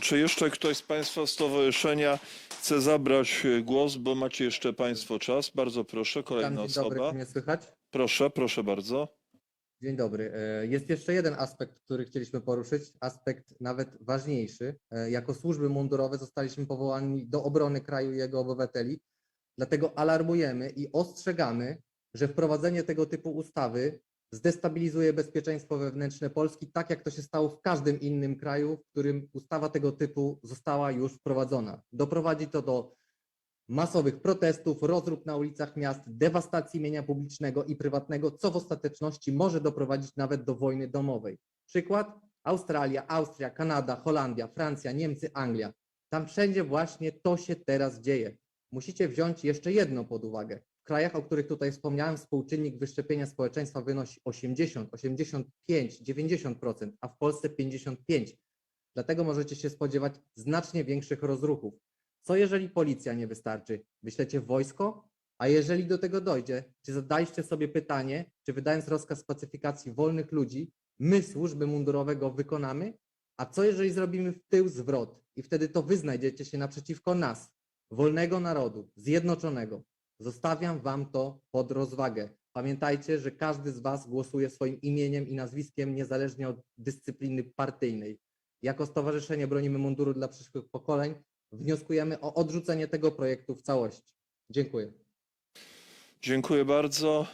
Czy jeszcze ktoś z Państwa stowarzyszenia chce zabrać e, głos, bo macie jeszcze Państwo czas? Bardzo proszę, Witam, kolejna dzień dobry, osoba. czy mnie słychać? Proszę, proszę bardzo. Dzień dobry. E, Jest jeszcze jeden aspekt, który chcieliśmy poruszyć, aspekt nawet ważniejszy. E, Jako służby mundurowe zostaliśmy powołani do obrony kraju i jego obywateli, dlatego alarmujemy i ostrzegamy, że wprowadzenie tego typu ustawy zdestabilizuje bezpieczeństwo wewnętrzne Polski, tak jak to się stało w każdym innym kraju, w którym ustawa tego typu została już wprowadzona. Doprowadzi to do masowych protestów, rozrób na ulicach miast, dewastacji mienia publicznego i prywatnego, co w ostateczności może doprowadzić nawet do wojny domowej. Przykład? Australia, Austria, Kanada, Holandia, Francja, Niemcy, Anglia. Tam wszędzie właśnie to się teraz dzieje. Musicie wziąć jeszcze jedno pod uwagę. W krajach, o których tutaj wspomniałem, współczynnik wyszczepienia społeczeństwa wynosi 80, 85, 90%, a w Polsce 55%. Dlatego możecie się spodziewać znacznie większych rozruchów. Co jeżeli policja nie wystarczy? Wyślecie wojsko? A jeżeli do tego dojdzie, czy zadaliście sobie pytanie, czy wydając rozkaz pacyfikacji wolnych ludzi, my służby mundurowe go wykonamy? A co jeżeli zrobimy w tył zwrot i wtedy to wy znajdziecie się naprzeciwko nas, wolnego narodu, zjednoczonego? Zostawiam wam to pod rozwagę. Pamiętajcie, że każdy z was głosuje swoim imieniem i nazwiskiem niezależnie od dyscypliny partyjnej. Jako Stowarzyszenie Bronimy Munduru dla przyszłych pokoleń wnioskujemy o odrzucenie tego projektu w całości. Dziękuję. Dziękuję bardzo.